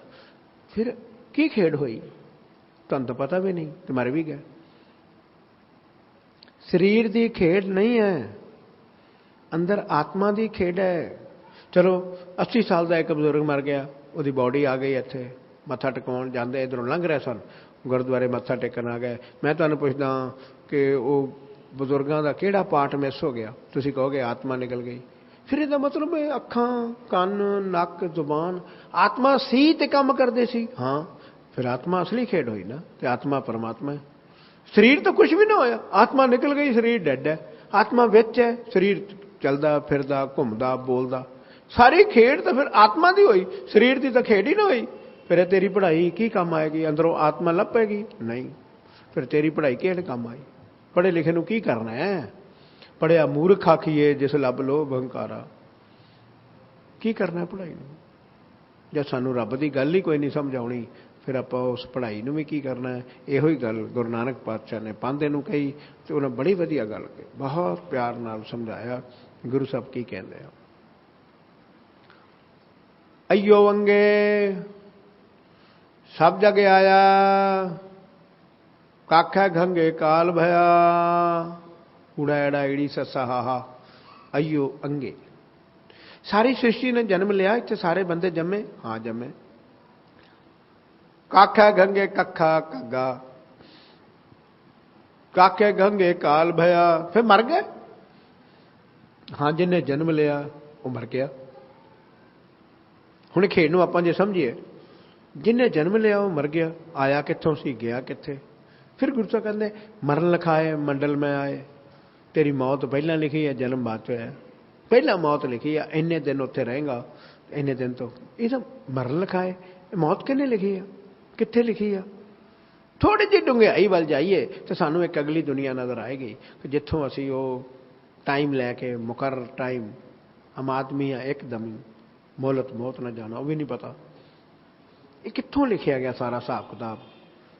Speaker 1: ਫਿਰ ਕੀ ਖੇਡ ਹੋਈ? ਤੁਹਾਨੂੰ ਤਾਂ ਪਤਾ ਵੀ ਨਹੀਂ ਤੇ ਮਰ ਵੀ ਗਏ। ਸਰੀਰ ਦੀ ਖੇਡ ਨਹੀਂ ਹੈ। ਅੰਦਰ ਆਤਮਾ ਦੀ ਖੇਡ ਹੈ। ਚਲੋ 80 ਸਾਲ ਦਾ ਇੱਕ ਬਜ਼ੁਰਗ ਮਰ ਗਿਆ, ਉਹਦੀ ਬਾਡੀ ਆ ਗਈ ਇੱਥੇ। ਮੱਥਾ ਟਿਕਾਉਣ ਜਾਂਦੇ, ਇਧਰੋਂ ਲੰਘ ਰਹੇ ਸਨ। ਗੁਰਦੁਆਰੇ ਮੱਥਾ ਟੇਕਣ ਆ ਗਏ। ਮੈਂ ਤੁਹਾਨੂੰ ਪੁੱਛਦਾ ਕਿ ਉਹ ਬਜ਼ੁਰਗਾਂ ਦਾ ਕਿਹੜਾ ਪਾਰਟ ਮਿਸ ਹੋ ਗਿਆ? ਤੁਸੀਂ ਕਹੋਗੇ ਆਤਮਾ ਨਿਕਲ ਗਈ। ਫਿਰ ਇਹਦਾ ਮਤਲਬ ਹੈ ਅੱਖਾਂ, ਕੰਨ, ਨੱਕ, ਜ਼ੁਬਾਨ, ਆਤਮਾ ਸੀ ਤੇ ਕੰਮ ਕਰਦੇ ਸੀ। ਹਾਂ, ਫਿਰ ਆਤਮਾ ਅਸਲੀ ਖੇਡ ਹੋਈ ਨਾ, ਤੇ ਆਤਮਾ ਪਰਮਾਤਮਾ ਹੈ। ਸਰੀਰ ਤਾਂ ਕੁਝ ਵੀ ਨਾ ਹੋਇਆ। ਆਤਮਾ ਨਿਕਲ ਗਈ, ਸਰੀਰ ਡੈਡ ਹੈ। ਆਤਮਾ ਵਿੱਚ ਹੈ, ਸਰੀਰ ਚੱਲਦਾ, ਫਿਰਦਾ, ਘੁੰਮਦਾ, ਬੋਲਦਾ। ਸਾਰੀ ਖੇਡ ਤਾਂ ਫਿਰ ਆਤਮਾ ਦੀ ਹੋਈ। ਸਰੀਰ ਦੀ ਤਾਂ ਖੇਡ ਹੀ ਨਾ ਹੋਈ। ਫਿਰ ਇਹ ਤੇਰੀ ਪੜ੍ਹਾਈ ਕੀ ਕੰਮ ਆਏਗੀ? ਅੰਦਰੋਂ ਆਤਮਾ ਲੱਭੇਗੀ ਨਹੀਂ। ਫਿਰ ਤੇਰੀ ਪੜ੍ਹਾਈ ਕਿਹੜੇ ਕੰਮ ਆਈ? ਪੜ੍ਹੇ ਲਿਖੇ ਨੂੰ ਕੀ ਕਰਨਾ ਹੈ? ਪੜਿਆ ਮੂਰਖ ਆਖੀਏ, ਜਿਸ ਲੱਭ ਲੋ ਹੰਕਾਰਾ ਕੀ ਕਰਨਾ ਪੜ੍ਹਾਈ ਨੂੰ? ਜੇ ਸਾਨੂੰ ਰੱਬ ਦੀ ਗੱਲ ਹੀ ਕੋਈ ਨਹੀਂ ਸਮਝਾਉਣੀ, ਫਿਰ ਆਪਾਂ ਉਸ ਪੜ੍ਹਾਈ ਨੂੰ ਵੀ ਕੀ ਕਰਨਾ ਇਹੋ ਹੀ ਗੱਲ ਗੁਰੂ ਨਾਨਕ ਪਾਤਸ਼ਾਹ ਨੇ ਪਾਂਦੇ ਨੂੰ ਕਹੀ ਤੇ ਉਹਨਾਂ ਬੜੀ ਵਧੀਆ ਗੱਲ ਕਹੀ। ਬਹੁਤ ਪਿਆਰ ਨਾਲ ਸਮਝਾਇਆ। ਗੁਰੂ ਸਾਹਿਬ ਕੀ ਕਹਿੰਦੇ ਆ ਅਯੋ ਅੰਗੇ ਸਭ ਜਗ ਆਇਆ ਕਾਖੈ ਘੰਗੇ ਕਾਲ ਭਇਆ ਊੜਾ ਐੜਾ ਈੜੀ ਸੱਸਾ ਹਾਹਾ ਅਯੋ ਅੰਗੇ ਸਾਰੀ ਸ੍ਰਿਸ਼ਟੀ ਨੇ ਜਨਮ ਲਿਆ ਇੱਥੇ ਸਾਰੇ ਬੰਦੇ ਜੰਮੇ ਹਾਂ ਜੰਮੇ ਕਾਖੈ ਗੰਗੇ ਕੱਖਾ ਕੱਗਾ ਕਾਖੇ ਗੰਗੇ ਕਾਲ ਭਇਆ ਫਿਰ ਮਰ ਗਏ ਹਾਂ ਜਿਹਨੇ ਜਨਮ ਲਿਆ, ਉਹ ਮਰ ਗਿਆ। ਹੁਣ ਖੇਡ ਨੂੰ ਆਪਾਂ ਜੇ ਸਮਝੀਏ ਜਿਹਨੇ ਜਨਮ ਲਿਆ, ਉਹ ਮਰ ਗਿਆ, ਆਇਆ ਕਿੱਥੋਂ ਸੀ, ਗਿਆ ਕਿੱਥੇ? ਫਿਰ ਗੁਰੂ ਸਾਹਿਬ ਕਹਿੰਦੇ, ਮਰਨ ਲਖਾਏ, ਮੰਡਲ ਮੈਂ ਆਏ। ਤੇਰੀ ਮੌਤ ਪਹਿਲਾਂ ਲਿਖੀ ਹੈ ਜਨਮ ਬਾਅਦ ਚ ਹੋਇਆ। ਪਹਿਲਾਂ ਮੌਤ ਲਿਖੀ ਆ, ਇੰਨੇ ਦਿਨ ਉੱਥੇ ਰਹੇਗਾ, ਇੰਨੇ ਦਿਨ ਤੋਂ। ਇਹ ਤਾਂ ਮਰਨ ਲਖਾਏ, ਇਹ ਮੌਤ ਕਿਹਨੇ ਲਿਖੀ ਆ? ਕਿੱਥੇ ਲਿਖੀ ਆ? ਥੋੜੀ ਜਿਹੀ ਡੁੰਗਿਆਈ ਵੱਲ ਜਾਈਏ, ਤੇ ਸਾਨੂੰ ਇੱਕ ਅਗਲੀ ਦੁਨੀਆ ਨਜ਼ਰ ਆਏਗੀ, ਕਿ ਜਿੱਥੋਂ ਅਸੀਂ ਉਹ ਟਾਈਮ ਲੈ ਕੇ ਮੁਕਰ ਟਾਈਮ ਹਮ ਆਦਮੀ ਆ ਇੱਕਦਮ ਹੀ ਮੌਲਤ ਮੌਤ ਨਾ ਜਾਣਾ, ਉਹ ਵੀ ਨਹੀਂ ਪਤਾ। ਇਹ ਕਿੱਥੋਂ ਲਿਖਿਆ ਗਿਆ ਸਾਰਾ ਹਿਸਾਬ ਕਿਤਾਬ?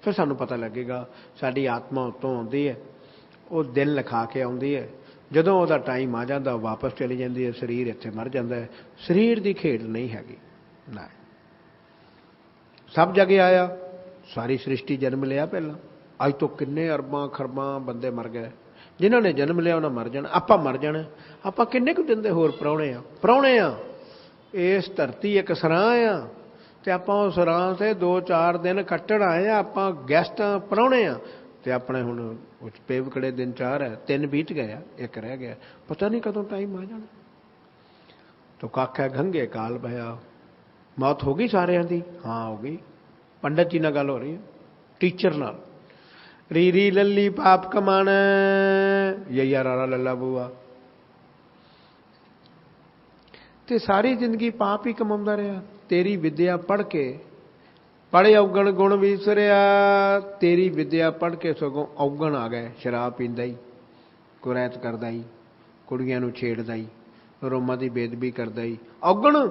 Speaker 1: ਫਿਰ ਸਾਨੂੰ ਪਤਾ ਲੱਗੇਗਾ, ਸਾਡੀ ਆਤਮਾ ਉਤੋਂ ਆਉਂਦੀ ਹੈ, ਉਹ ਦਿਨ ਲਿਖਾ ਕੇ ਆਉਂਦੀ ਹੈ। ਜਦੋਂ ਉਹਦਾ ਟਾਈਮ ਆ ਜਾਂਦਾ ਵਾਪਸ ਚਲੀ ਜਾਂਦੀ ਹੈ, ਸਰੀਰ ਇੱਥੇ ਮਰ ਜਾਂਦਾ ਹੈ। ਸਰੀਰ ਦੀ ਖੇਡ ਨਹੀਂ ਹੈਗੀ, ਨਾ। ਸਭ ਜਗ੍ਹਾ ਆਇਆ, ਸਾਰੀ ਸ੍ਰਿਸ਼ਟੀ ਜਨਮ ਲਿਆ ਪਹਿਲਾਂ। ਅੱਜ ਤੋਂ ਕਿੰਨੇ ਅਰਬਾਂ ਖਰਬਾਂ ਬੰਦੇ ਮਰ ਗਏ। ਜਿਨ੍ਹਾਂ ਨੇ ਜਨਮ ਲਿਆ, ਉਹਨਾਂ ਮਰ ਜਾਣਾ। ਆਪਾਂ ਮਰ ਜਾਣਾ। ਆਪਾਂ ਕਿੰਨੇ ਕੁ ਦਿਨ ਦੇ ਹੋਰ ਪਰੌਣੇ ਆ? ਪਰੌਣੇ ਆ। ਇਸ ਧਰਤੀ ਇੱਕ ਸਰਾਂ ਆ ਤੇ ਆਪਾਂ ਉਸ ਸਰਾਂ ਤੇ 2-4 ਦਿਨ ਕੱਟਣ ਆਏ ਆ। ਆਪਾਂ ਗੈਸਟਾਂ ਪਰੌਣੇ ਆ। ਤੇ ਆਪਣੇ ਹੁਣ ਉਹ ਪੇਵਕੜੇ ਦਿਨ ਚਾਰ ਹੈ ਤਿੰਨ ਬੀਤ ਗਏ ਆ, ਇੱਕ ਰਹਿ ਗਿਆ। ਪਤਾ ਨਹੀਂ ਕਦੋਂ ਟਾਈਮ ਆ ਜਾਣਾ। ਤੋ ਕਾਖਾ ਗੰਗੇ ਕਾਲ ਭਇਆ ਮੌਤ ਹੋ ਗਈ ਸਾਰਿਆਂ ਦੀ? ਹਾਂ, ਹੋ ਗਈ। ਪੰਡਤ ਜੀ ਨਾਲ ਗੱਲ ਹੋ ਰਹੀ ਹੈ। ਟੀਚਰ ਨਾਲ। ਰੀ ਰੀ ਲੱਲੀ ਪਾਪ ਕਮਾਣ। ਯਈਆ ਰਾਰਾ ਲੱਲਾ ਬੂਆ। ਤੇ ਸਾਰੀ ਜ਼ਿੰਦਗੀ ਪਾਪ ਹੀ ਕਮਾਉਂਦਾ ਰਿਹਾ। ਤੇਰੀ ਵਿੱਦਿਆ ਪੜ੍ਹ ਕੇ, ਪੜ੍ਹ ਔਗਣ ਗੁਣ ਵਿਸਰਿਆ। ਤੇਰੀ ਵਿੱਦਿਆ ਪੜ੍ਹ ਕੇ ਸਗੋਂ ਔਗਣ ਆ ਗਏ, ਸ਼ਰਾਬ ਪੀਂਦਾ ਹੀ ਕੁਰੈਤ ਕਰਦਾ ਹੀ ਕੁੜੀਆਂ ਨੂੰ ਛੇੜਦਾ ਹੀ ਰੋਮਾਂ ਦੀ ਬੇਦਬੀ ਕਰਦਾ ਹੀ ਔਗਣ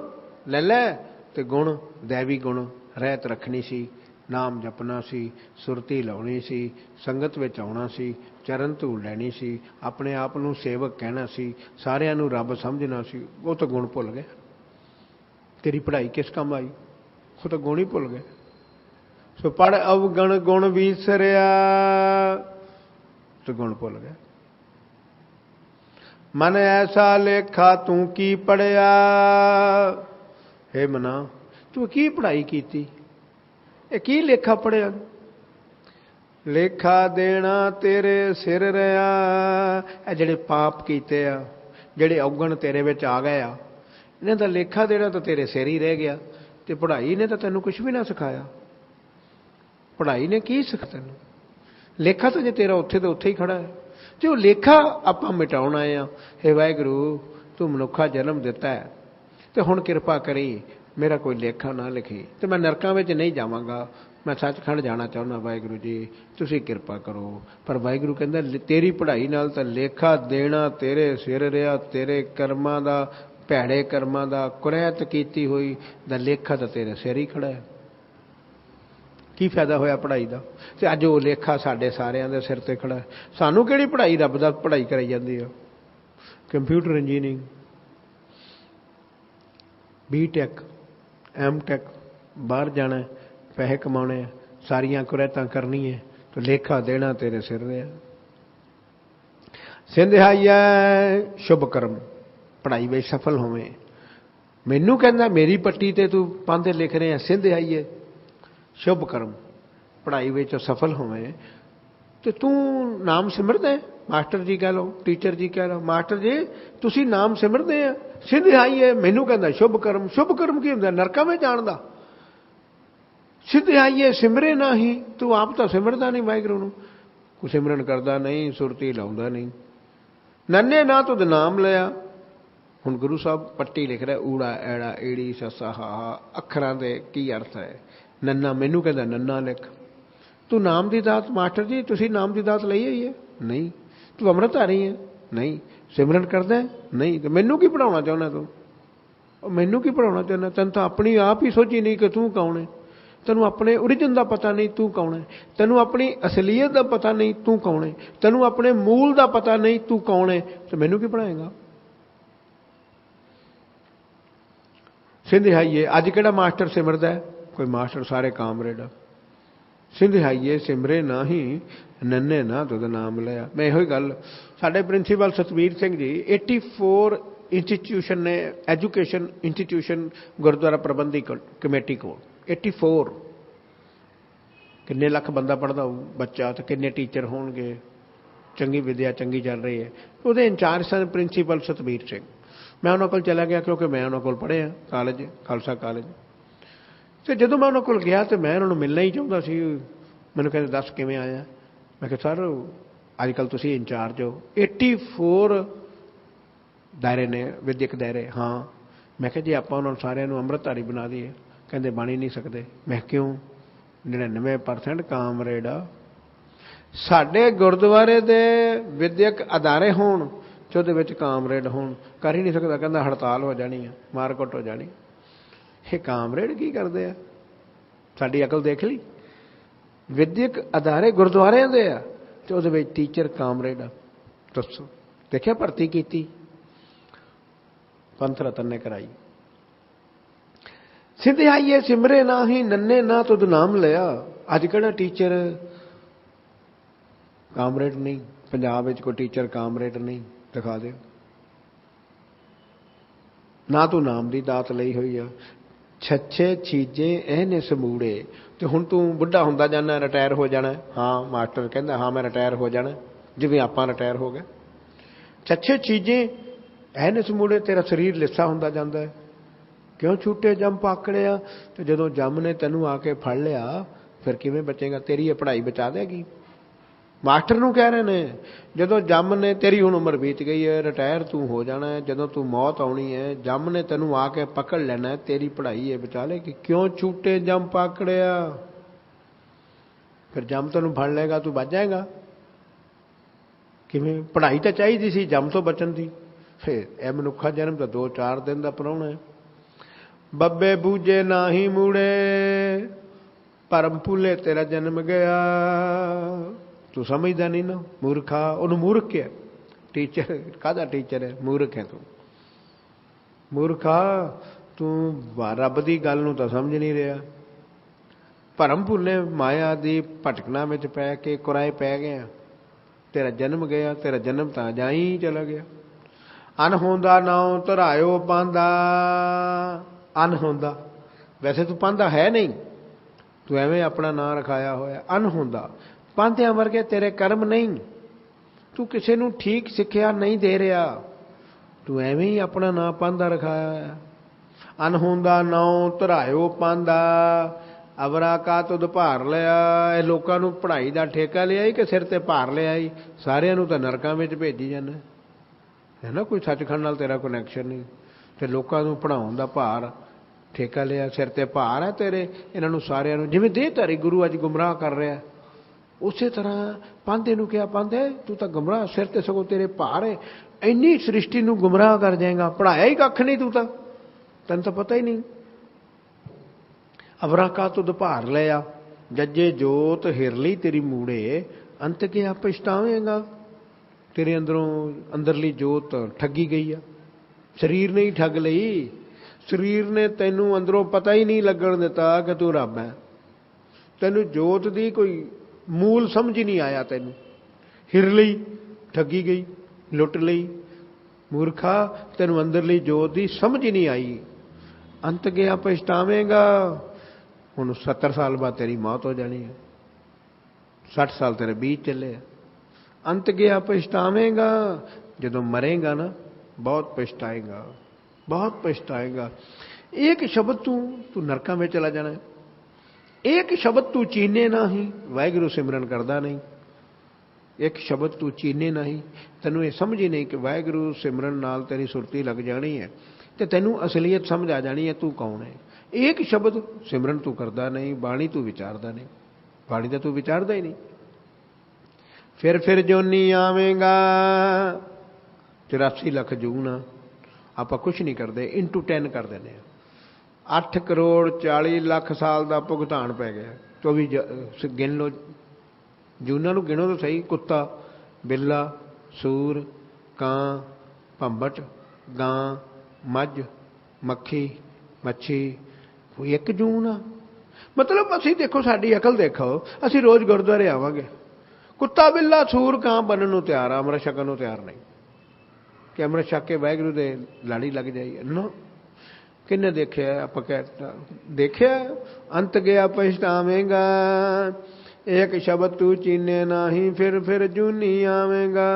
Speaker 1: ਲੈ ਲੈ ਤੇ ਗੁਣ, ਦੇਵੀ ਗੁਣ ਰਹਿਤ ਰੱਖਣੀ ਸੀ। ਨਾਮ ਜਪਣਾ ਸੀ, ਸੁਰਤੀ ਲਾਉਣੀ ਸੀ, ਸੰਗਤ ਵਿੱਚ ਆਉਣਾ ਸੀ, ਚਰਨ ਧੂੜ ਲੈਣੀ ਸੀ, ਆਪਣੇ ਆਪ ਨੂੰ ਸੇਵਕ ਕਹਿਣਾ ਸੀ, ਸਾਰਿਆਂ ਨੂੰ ਰੱਬ ਸਮਝਣਾ ਸੀ, ਉਹ ਤਾਂ ਗੁਣ ਭੁੱਲ ਗਏ। ਤੇਰੀ ਪੜ੍ਹਾਈ ਕਿਸ ਕੰਮ ਆਈ? ਉਹ ਤਾਂ ਗੁਣ ਹੀ ਭੁੱਲ ਗਏ। ਸੋ ਪੜ ਅਵਗਣ ਗੁਣ ਵਿਸਰਿਆ, ਤੇ ਗੁਣ ਭੁੱਲ ਗਿਆ ਮਨ ਐਸਾ ਲੇਖਾ ਤੂੰ ਕੀ ਪੜਿਆ ਹੇ ਮਨਾ, ਤੂੰ ਕੀ ਪੜ੍ਹਾਈ ਕੀਤੀ? ਇਹ ਕੀ ਲੇਖਾ ਪੜਿਆ ਲੇਖਾ ਦੇਣਾ ਤੇਰੇ ਸਿਰ ਰਿਆ। ਇਹ ਜਿਹੜੇ ਪਾਪ ਕੀਤੇ ਆ, ਜਿਹੜੇ ਔਗਣ ਤੇਰੇ ਵਿੱਚ ਆ ਗਏ ਆ, ਇਹਨਾਂ ਦਾ ਲੇਖਾ ਦੇਣਾ ਤਾਂ ਤੇਰੇ ਸਿਰ ਹੀ ਰਹਿ ਗਿਆ। ਤੇ ਪੜ੍ਹਾਈ ਨੇ ਤਾਂ ਤੈਨੂੰ ਕੁਝ ਵੀ ਨਾ ਸਿਖਾਇਆ। ਪੜ੍ਹਾਈ ਨੇ ਕੀ ਸਿਖਾ ਤੈਨੂੰ? ਲੇਖਾ ਤਾਂ ਜੇ ਤੇਰਾ ਉੱਥੇ ਤੇ ਉੱਥੇ ਹੀ ਖੜਾ ਹੈ। ਤੇ ਉਹ ਲੇਖਾ ਆਪਾਂ ਮਿਟਾਉਣ ਆਏ ਆ, ਹੇ ਵਾਹਿਗੁਰੂ, ਤੂੰ ਮਨੁੱਖਾ ਜਨਮ ਦਿੱਤਾ ਹੈ। ਤੇ ਹੁਣ ਕਿਰਪਾ ਕਰੀ ਮੇਰਾ ਕੋਈ ਲੇਖਾ ਨਾ ਲਿਖੀ ਤੇ ਮੈਂ ਨਰਕਾਂ ਵਿੱਚ ਨਹੀਂ ਜਾਵਾਂਗਾ। ਮੈਂ ਸੱਚਖੰਡ ਜਾਣਾ ਚਾਹੁੰਦਾ ਵਾਹਿਗੁਰੂ ਜੀ। ਤੁਸੀਂ ਕਿਰਪਾ ਕਰੋ। ਪਰ ਵਾਹਿਗੁਰੂ ਕਹਿੰਦਾ ਤੇਰੀ ਪੜ੍ਹਾਈ ਨਾਲ ਤਾਂ ਲੇਖਾ ਦੇਣਾ ਤੇਰੇ ਸਿਰ ਰਿਆ, ਤੇਰੇ ਕਰਮਾਂ ਦਾ, ਭੈੜੇ ਕਰਮਾਂ ਦਾ ਕੁਰੈਤ ਕੀਤੀ ਹੋਈ, ਦਾ ਲੇਖਾ ਤਾਂ ਤੇਰੇ ਸਿਰ ਹੀ ਖੜਾ ਹੈ। ਕੀ ਫਾਇਦਾ ਹੋਇਆ ਪੜ੍ਹਾਈ ਦਾ? ਤੇ ਅੱਜ ਉਹ ਲੇਖਾ ਸਾਡੇ ਸਾਰਿਆਂ ਦੇ ਸਿਰ ਤੇ ਖੜਾ ਸਾਨੂੰ ਕਿਹੜੀ ਪੜ੍ਹਾਈ ਰੱਬ ਦਾ ਪੜ੍ਹਾਈ ਕਰਾਈ ਜਾਂਦੀ ਆ? Computer engineering B Tech M tech ਬਾਹਰ ਜਾਣਾ ਪੈਸੇ ਕਮਾਉਣੇ ਸਾਰੀਆਂ ਕੁਰੈਤਾਂ ਕਰਨੀ ਹੈ, ਤੇ ਲੇਖਾ ਦੇਣਾ ਤੇਰੇ ਸਿਰ ਦੇ ਆ। ਸਿੰਧਾਈਐ ਸ਼ੁਭ ਕਰਮ, ਪੜ੍ਹਾਈ ਵਿੱਚ ਸਫਲ ਹੋਵੇਂ। ਮੈਨੂੰ ਕਹਿੰਦਾ, ਮੇਰੀ ਪੱਟੀ ਤੇ ਤੂੰ ਪਾਂਦੇ ਲਿਖ ਰਿਹਾ ਸਿੰਧਾਈਐ ਸ਼ੁਭ ਕਰਮ, ਪੜ੍ਹਾਈ ਵਿੱਚ ਸਫਲ ਹੋਵੇਂ। ਤੇ ਤੂੰ ਨਾਮ ਸਿਮਰਦਾ ਮਾਸਟਰ ਜੀ ਕਹ ਲਓ, ਟੀਚਰ ਜੀ ਕਹ ਲਓ, ਮਾਸਟਰ ਜੀ, ਤੁਸੀਂ ਨਾਮ ਸਿਮਰਦੇ ਆ। ਸਿੰਧਾਈਐ ਮੈਨੂੰ ਕਹਿੰਦਾ, ਸ਼ੁਭ ਕਰਮ ਸ਼ੁਭ ਕਰਮ ਕੀ ਹੁੰਦਾ? ਨਰਕਾਂ ਵਿੱਚ ਜਾਣ ਦਾ। ਸਿਧਾਈਏ ਸਿਮਰੇ ਨਹੀਂ, ਤੂੰ ਆਪ ਤਾਂ ਸਿਮਰਦਾ ਨਹੀਂ ਵਾਹਿਗੁਰੂ ਨੂੰ। ਕੋ ਸਿਮਰਨ ਕਰਦਾ ਨਹੀਂ, ਸੁਰਤੀ ਲਾਉਂਦਾ ਨਹੀਂ। ਨੰਨੇ ਨਾ ਤੁਧ ਨਾਮ ਲਿਆ। ਹੁਣ ਗੁਰੂ ਸਾਹਿਬ ਪੱਟੀ ਲਿਖ ਰਿਹਾ, ਊੜਾ, ਐੜਾ, ਏੜੀ, ਸੱਸਾ, ਹਾ ਅੱਖਰਾਂ ਦੇ ਕੀ ਅਰਥ ਹੈ? ਨੰਨਾ ਮੈਨੂੰ ਕਹਿੰਦਾ, ਨੰਨਾ ਲਿਖ। ਤੂੰ ਨਾਮ ਦੀ ਦਾਤ, ਮਾਸਟਰ ਜੀ, ਤੁਸੀਂ ਨਾਮ ਦੀ ਦਾਤ ਲਈ ਹੋਈ ਹੈ? ਨਹੀਂ। ਤੂੰ ਅੰਮ੍ਰਿਤ ਧਾਰੀ ਹੈ। ਨਹੀਂ, ਸਿਮਰਨ ਕਰਦਾ ਨਹੀਂ, ਤੇ ਮੈਨੂੰ ਕੀ ਪੜਾਉਣਾ ਚਾਹੁੰਦਾ ਤੂੰ? ਮੈਨੂੰ ਕੀ ਪੜਾਉਣਾ ਚਾਹੁੰਦਾ? ਤੈਨੂੰ ਤਾਂ ਆਪਣੀ ਆਪ ਹੀ ਸੋਚੀ ਨਹੀਂ ਕਿ ਤੂੰ ਕੌਣ ਹੈ। ਤੈਨੂੰ ਆਪਣੇ origin ਦਾ ਪਤਾ ਨਹੀਂ ਤੂੰ ਕੌਣ ਹੈ। ਤੈਨੂੰ ਆਪਣੀ ਅਸਲੀਅਤ ਦਾ ਪਤਾ ਨਹੀਂ ਤੂੰ ਕੌਣ ਹੈ। ਤੈਨੂੰ ਆਪਣੇ ਮੂਲ ਦਾ ਪਤਾ ਨਹੀਂ ਤੂੰ ਕੌਣ ਹੈ। ਤੇ ਮੈਨੂੰ ਕੀ ਪੜਾਏਗਾ ਸਿੰਧਾਈਏ ਅੱਜ ਕਿਹੜਾ ਮਾਸਟਰ ਸਿਮਰਦਾ ਕੋਈ ਮਾਸਟਰ ਸਾਰੇ ਕਾਮਰੇਡ ਸਿੰਧਾਈਏ ਸਿਮਰੇ ਨਹੀਂ, ਨੰਨੇ ਨਾ ਤੁਧ ਨਾਮ ਲਿਆ। ਮੈਂ ਇਹੋ ਹੀ ਗੱਲ, ਸਾਡੇ ਪ੍ਰਿੰਸੀਪਲ ਸਤਵੀਰ ਸਿੰਘ ਜੀ 84 ਇੰਸਟੀਟਿਊਸ਼ਨ ਨੇ, education institution Gurdwara Prabandhak committee ਕੋਲ। 84 ਕਿੰਨੇ ਲੱਖ ਬੰਦਾ ਪੜਦਾ ਬੱਚਾ, ਤੇ ਕਿੰਨੇ ਟੀਚਰ ਹੋਣਗੇ? ਚੰਗੀ ਵਿਦਿਆ, ਚੰਗੀ ਚੱਲ ਰਹੀ ਹੈ। ਉਹਦੇ ਇੰਚਾਰਜ ਸਨ ਪ੍ਰਿੰਸੀਪਲ ਸਤਬੀਰ ਸਿੰਘ। ਮੈਂ ਉਹਨਾਂ ਕੋਲ ਚਲਾ ਗਿਆ, ਕਿਉਂਕਿ ਮੈਂ ਉਹਨਾਂ ਕੋਲ ਪੜ੍ਹਿਆ। College, Khalsa college. ਤੇ ਜਦੋਂ ਮੈਂ ਉਹਨਾਂ ਕੋਲ ਗਿਆ ਤੇ ਮੈਂ ਉਹਨਾਂ ਨੂੰ ਮਿਲਣਾ ਹੀ ਚਾਹੁੰਦਾ ਸੀ। ਮੈਨੂੰ ਕਹਿੰਦੇ, ਦੱਸ ਕਿਵੇਂ ਆਇਆ? ਮੈਂ ਕਿਹਾ, ਸਰ ਅੱਜ ਕੱਲ ਤੁਸੀਂ ਇੰਚਾਰਜ ਹੋ। 84 ਦਾਇਰੇ ਨੇ, ਵਿਦਿਅਕ ਦਾਇਰੇ। ਹਾਂ। ਮੈਂ ਕਿਹਾ, ਜੀ ਆਪਾਂ ਉਹਨਾਂ ਨੂੰ ਸਾਰਿਆਂ ਨੂੰ ਅੰਮ੍ਰਿਤਧਾਰੀ ਬਣਾ ਦਈਏ। ਕਹਿੰਦੇ, ਬਣ ਨਹੀਂ ਸਕਦੇ। ਮੈਂ ਕਿਉਂ? 99% ਕਾਮਰੇਡ ਆ। ਸਾਡੇ ਗੁਰਦੁਆਰੇ ਦੇ ਵਿਦਿਅਕ ਅਦਾਰੇ ਹੋਣ ਤੇ ਉਹਦੇ ਵਿੱਚ ਕਾਮਰੇਡ ਹੋਣ। ਕਰ ਹੀ ਨਹੀਂ ਸਕਦਾ। ਕਹਿੰਦਾ, ਹੜਤਾਲ ਹੋ ਜਾਣੀ ਹੈ ਮਾਰਕਟ ਹੋ ਜਾਣੀ ਇਹ ਕਾਮਰੇਡ ਕੀ ਕਰਦੇ ਆ? ਸਾਡੀ ਅਕਲ ਦੇਖ ਲਈ। ਵਿਦਿਅਕ ਅਦਾਰੇ ਗੁਰਦੁਆਰਿਆਂ ਦੇ ਆ, ਤੇ ਉਹਦੇ ਵਿੱਚ ਟੀਚਰ ਕਾਮਰੇਡ ਆ। ਦੱਸੋ। ਦੇਖਿਆ ਭਰਤੀ ਕੀਤੀ? ਪੰਥ ਰਤਨ ਨੇ ਕਰਾਈ। ਸਿੱਧੇ ਆਈਏ ਸਿਮਰੇ ਨਾ ਹੀ ਨੰਨੇ ਨਾ ਤੁਧ ਨਾਮ ਲਿਆ। ਅੱਜ ਕਿਹੜਾ ਟੀਚਰ ਕਾਮਰੇਡ ਨਹੀਂ? ਪੰਜਾਬ ਵਿੱਚ ਕੋਈ ਟੀਚਰ ਕਾਮਰੇਡ ਨਹੀਂ? ਦਿਖਾ ਦਿਓ। ਨਾ ਤੂੰ ਨਾਮ ਦੀ ਦਾਤ ਲਈ ਹੋਈ ਆ। ਛੱਛੇ ਛੀਜੇ ਇਹਨੇ ਸਮੂੜੇ ਤੇ ਹੁਣ ਤੂੰ ਬੁੱਢਾ ਹੁੰਦਾ ਜਾਣਾ ਰਿਟਾਇਰ ਹੋ ਜਾਣਾ। ਹਾਂ, ਮਾਸਟਰ ਕਹਿੰਦਾ, ਹਾਂ, ਮੈਂ ਰਿਟਾਇਰ ਹੋ ਜਾਣਾ। ਜਿਵੇਂ ਆਪਾਂ ਰਿਟਾਇਰ ਹੋ ਗਏ। ਛੱਛੇ ਛੀਜੇ ਇਹਨੇ ਸਮੂੜੇ ਤੇਰਾ ਸਰੀਰ ਲਿੱਸਾ ਹੁੰਦਾ ਜਾਂਦਾ ਹੈ। ਕਿਉਂ ਛੂਟੇ ਜੰਮ ਪਾਕੜਿਆ ਤੇ ਜਦੋਂ ਜੰਮ ਨੇ ਤੈਨੂੰ ਆ ਕੇ ਫੜ ਲਿਆ, ਫਿਰ ਕਿਵੇਂ ਬਚੇਗਾ? ਤੇਰੀ ਇਹ ਪੜ੍ਹਾਈ ਬਚਾ ਦੇਗੀ। ਮਾਸਟਰ ਨੂੰ ਕਹਿ ਰਹੇ ਨੇ, ਜਦੋਂ ਜੰਮ ਨੇ ਤੇਰੀ ਹੁਣ ਉਮਰ ਬੀਤ ਗਈ ਹੈ, ਰਿਟਾਇਰ ਤੂੰ ਹੋ ਜਾਣਾ ਜਦੋਂ ਤੂੰ ਮੌਤ ਆਉਣੀ ਹੈ, ਜੰਮ ਨੇ ਤੈਨੂੰ ਆ ਕੇ ਪਕੜ ਲੈਣਾ ਤੇਰੀ ਪੜ੍ਹਾਈ ਇਹ ਵਿਚਾਲੇ ਕਿ ਕਿਉਂ ਛੂਟੇ ਜੰਮ ਪਾਕੜਿਆ? ਫਿਰ ਜੰਮ ਤੈਨੂੰ ਫੜ ਲੇਗਾ ਤੂੰ ਬਚ ਜਾਏਗਾ। ਕਿਵੇਂ? ਪੜ੍ਹਾਈ ਤਾਂ ਚਾਹੀਦੀ ਸੀ, ਜੰਮ ਤੋਂ ਬਚਣ ਦੀ। ਫਿਰ ਇਹ ਮਨੁੱਖਾ ਜਨਮ ਤਾਂ 2-4 ਦਿਨ ਦਾ ਪਰਾਉਣਾ ਹੈ। ਬੱਬੇ ਬੂਝੇ ਨਾਹੀ ਮੂੜੇ, ਪਰਮ ਭੁੱਲੇ ਤੇਰਾ ਜਨਮ ਗਿਆ। ਤੂੰ ਸਮਝਦਾ ਨਹੀਂ ਨਾ ਮੂਰਖਾ ਉਹਨੂੰ ਮੂਰਖ ਕਿਹਾ ਟੀਚਰ ਕਾਹਦਾ ਟੀਚਰ ਹੈ ਮੂਰਖ ਹੈ ਤੂੰ ਮੂਰਖਾ ਤੂੰ ਰੱਬ ਦੀ ਗੱਲ ਨੂੰ ਤਾਂ ਸਮਝ ਨਹੀਂ ਰਿਹਾ ਭਰਮ ਭੁੱਲੇ ਮਾਇਆ ਦੀ ਭਟਕਣਾ ਵਿੱਚ ਪੈ ਕੇ ਕੁਰਾਏ ਪੈ ਗਿਆ ਤੇਰਾ ਜਨਮ ਗਿਆ ਤੇਰਾ ਜਨਮ ਤਾਂ ਜਾਈ ਚਲਾ ਗਿਆ ਅਨ ਹੁੰਦਾ ਨਾਉ ਧਰਾਇਓ ਪਾਂਦਾ ਅਨ ਹੁੰਦਾ ਵੈਸੇ ਤੂੰ ਪਾਂਦਾ ਹੈ ਨਹੀਂ ਤੂੰ ਐਵੇਂ ਆਪਣਾ ਨਾਂ ਰਖਾਇਆ ਹੋਇਆ ਅਨ ਹੁੰਦਾ ਪਾਂਧਿਆਂ ਵਰਗੇ ਤੇਰੇ ਕਰਮ ਨਹੀਂ। ਤੂੰ ਕਿਸੇ ਨੂੰ ਠੀਕ ਸਿੱਖਿਆ ਨਹੀਂ ਦੇ ਰਿਹਾ। ਤੂੰ ਐਵੇਂ ਹੀ ਆਪਣਾ ਨਾਂ ਪਾਂਦਾ ਰਖਾਇਆ ਹੈ ਅਨ ਹੁੰਦਾ ਨਾਉ ਧਰਾਇਓ ਪਾਂਦਾ ਅਵਰਾ ਕਾ ਤੁਧ ਭਾਰ ਲਿਆ। ਇਹ ਲੋਕਾਂ ਨੂੰ ਪੜ੍ਹਾਈ ਦਾ ਠੇਕਾ ਲਿਆ ਹੀ ਕਿ ਸਿਰ ਤੇ ਭਾਰ ਲਿਆ ਹੀ ਸਾਰਿਆਂ ਨੂੰ ਤਾਂ ਨਰਕਾਂ ਵਿੱਚ ਭੇਜੀ ਜਾਂਦਾ। ਹੈ ਨਾ, ਕੋਈ ਸੱਚਖੰਡ ਨਾਲ ਤੇਰਾ ਕਨੈਕਸ਼ਨ ਨਹੀਂ। ਤੇ ਲੋਕਾਂ ਨੂੰ ਪੜਾਉਣ ਦਾ ਭਾਰ, ਠੇਕਾ ਲਿਆ, ਸਿਰ ਤੇ ਭਾਰ ਹੈ ਤੇਰੇ। ਇਹਨਾਂ ਨੂੰ ਸਾਰਿਆਂ ਨੂੰ, ਜਿਵੇਂ ਦੇਹ ਧਾਰੀ ਗੁਰੂ ਅੱਜ ਗੁੰਮਰਾਹ ਕਰ ਰਿਹਾ। ਉਸੇ ਤਰ੍ਹਾਂ ਪਾਂਦੇ ਨੂੰ ਕਿਹਾ ਪਾਂਦੇ ਤੂੰ ਤਾਂ ਗੁੰਮਰਾਹ, ਸਿਰ ਤੇ ਸਗੋਂ ਤੇਰੇ ਭਾਰ ਹੈ। ਇੰਨੀ ਸ੍ਰਿਸ਼ਟੀ ਨੂੰ ਗੁੰਮਰਾਹ ਕਰ ਜਾਏਗਾ ਪੜਾਇਆ ਹੀ ਕੱਖ ਨਹੀਂ ਤੂੰ ਤਾਂ। ਤੈਨੂੰ ਤਾਂ ਪਤਾ ਹੀ ਨਹੀਂ। ਅਵਰਾ ਕਾ ਤੁਧ ਭਾਰ ਲਿਆ ਜੱਜੇ ਜੋਤ ਹਿਰਲੀ ਤੇਰੀ ਮੂੜੇ, ਅੰਤ ਕੇ ਆ ਪਛਤਾਵੇਂਗਾ ਤੇਰੇ ਅੰਦਰੋਂ ਅੰਦਰਲੀ ਜੋਤ ਠੱਗੀ ਗਈ ਆ। ਸਰੀਰ ਨੇ ਹੀ ਠੱਗ ਲਈ। ਸਰੀਰ ਨੇ ਤੈਨੂੰ ਅੰਦਰੋਂ ਪਤਾ ਹੀ ਨਹੀਂ ਲੱਗਣ ਦਿੱਤਾ ਕਿ ਤੂੰ ਰੱਬ ਹੈ। ਤੈਨੂੰ ਜੋਤ ਦੀ ਕੋਈ ਮੂਲ ਸਮਝ ਹੀ ਨਹੀਂ ਆਇਆ ਤੈਨੂੰ। ਹਿਰ ਲਈ, ਠੱਗੀ ਗਈ, ਲੁੱਟ ਲਈ, ਮੂਰਖਾ, ਤੈਨੂੰ ਅੰਦਰਲੀ ਜੋਤ ਦੀ ਸਮਝ ਹੀ ਨਹੀਂ ਆਈ। ਅੰਤ ਗਿਆ ਪਛਤਾਵੇਂਗਾ। ਹੁਣ 70 ਸਾਲ ਬਾਅਦ ਤੇਰੀ ਮੌਤ ਹੋ ਜਾਣੀ ਹੈ। 60 ਸਾਲ ਤੇਰੇ ਬੀਤ ਚੱਲੇ ਆ। ਅੰਤ ਗਿਆ ਪਛਤਾਵੇਂਗਾ। ਜਦੋਂ ਮਰੇਗਾ ਨਾ, ਬਹੁਤ ਪਛਤਾਏਗਾ ਬਹੁਤ ਪਛਤਾਏਗਾ। ਇੱਕ ਸ਼ਬਦ ਤੂੰ ਤੂੰ ਨਰਕਾਂ ਵਿੱਚ ਚਲਾ ਜਾਣਾ ਇੱਕ ਸ਼ਬਦ ਤੂੰ ਚੀਨੇ ਨਹੀਂ, ਵਾਹਿਗੁਰੂ ਸਿਮਰਨ ਕਰਦਾ ਨਹੀਂ। ਇੱਕ ਸ਼ਬਦ ਤੂੰ ਚੀਨੇ ਨਹੀਂ, ਤੈਨੂੰ ਇਹ ਸਮਝ ਹੀ ਨਹੀਂ ਕਿ ਵਾਹਿਗੁਰੂ ਸਿਮਰਨ ਨਾਲ ਤੇਰੀ ਸੁਰਤੀ ਲੱਗ ਜਾਣੀ ਹੈ ਤੇ ਤੈਨੂੰ ਅਸਲੀਅਤ ਸਮਝ ਆ ਜਾਣੀ ਹੈ, ਤੂੰ ਕੌਣ ਹੈ? ਇੱਕ ਸ਼ਬਦ ਸਿਮਰਨ ਤੂੰ ਕਰਦਾ ਨਹੀਂ, ਬਾਣੀ ਤੂੰ ਵਿਚਾਰਦਾ ਨਹੀਂ। ਬਾਣੀ ਦਾ ਤੂੰ ਵਿਚਾਰਦਾ ਹੀ ਨਹੀਂ। ਫਿਰ ਫਿਰ ਜੋਨੀ ਆਵੇਂਗਾ 84 ਲੱਖ ਜੂਨ, ਆਪਾਂ ਕੁਝ ਨਹੀਂ ਕਰਦੇ ਇਨਟੂ 10 ਕਰ ਦਿੰਦੇ ਆ 8 ਕਰੋੜ 40 ਲੱਖ ਸਾਲ ਦਾ ਭੁਗਤਾਨ ਪੈ ਗਿਆ। 24 ਜ- ਗਿਣ ਲਓ। ਜੂਨਾਂ ਨੂੰ ਗਿਣੋ ਤਾਂ ਸਹੀ। ਕੁੱਤਾ, ਬਿੱਲਾ, ਸੂਰ, ਕਾਂ, ਭੰਬਟ, ਗਾਂ, ਮੱਝ, ਮੱਖੀ, ਮੱਛੀ। ਕੋਈ ਇੱਕ ਜੂਨ ਆ? ਮਤਲਬ ਅਸੀਂ ਦੇਖੋ, ਸਾਡੀ ਅਕਲ ਦੇਖੋ। ਅਸੀਂ ਰੋਜ਼ ਗੁਰਦੁਆਰੇ ਆਵਾਂਗੇ। ਕੁੱਤਾ, ਬਿੱਲਾ, ਸੂਰ, ਕਾਂ ਬਣਨ ਨੂੰ ਤਿਆਰ ਆ। ਅੰਮ੍ਰਿਤ ਛਕਣ ਨੂੰ ਤਿਆਰ ਨਹੀਂ। ਕਿ ਅੰਮ੍ਰਿਤ ਛਕ ਕੇ ਵਾਹਿਗੁਰੂ ਦੇ ਲਾੜੀ ਲੱਗ ਜਾਈਏ। ਨਾ। ਕਿੰਨੇ ਦੇਖਿਆ ਆਪਾਂ ਕਹਿ ਦੇਖਿਆ ਅੰਤ ਗਿਆ ਪਛਤਾਵੇਂਗਾ। ਇੱਕ ਸ਼ਬਦ ਤੂੰ ਚੀਨੇ ਨਹੀਂ, ਫਿਰ ਫਿਰ ਜੂਨੀ ਆਵੇਂਗਾ।